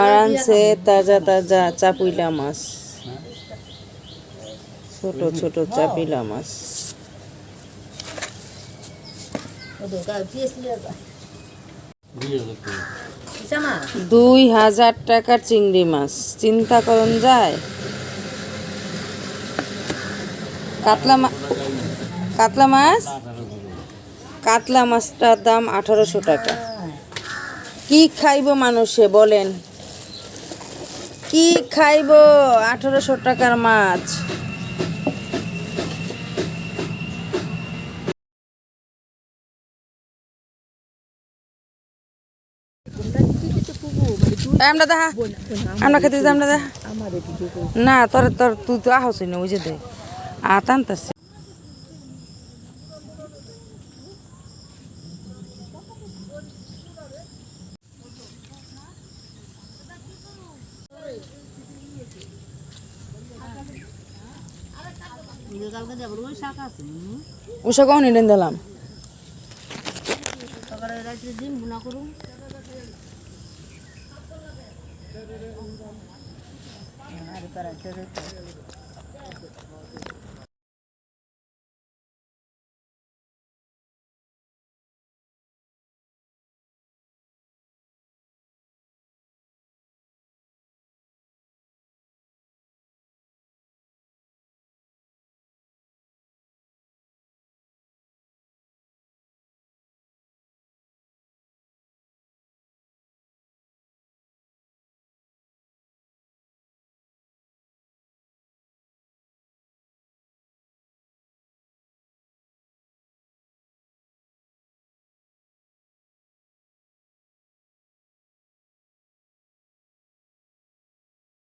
আর আনছে তাজা তাজা চাপুইলা মাছ। ছোট ছোট চাপিলা মাছ। দুই হাজার টাকার চিংড়ি মাছ। চিন্তা করুন যায়। কাতলা কাতলা মাছ? কাতলা মাছটার দাম আঠারোশো টাকা। কি খাইব মানুষে, বলেন। কি খাইব? আঠারোশো টাকার মাছ। আমরা দেখা। আমরা খেতে আমরা দেখা না, তোর তুই তো আহস না দে। উষা কখন এনে দিলাম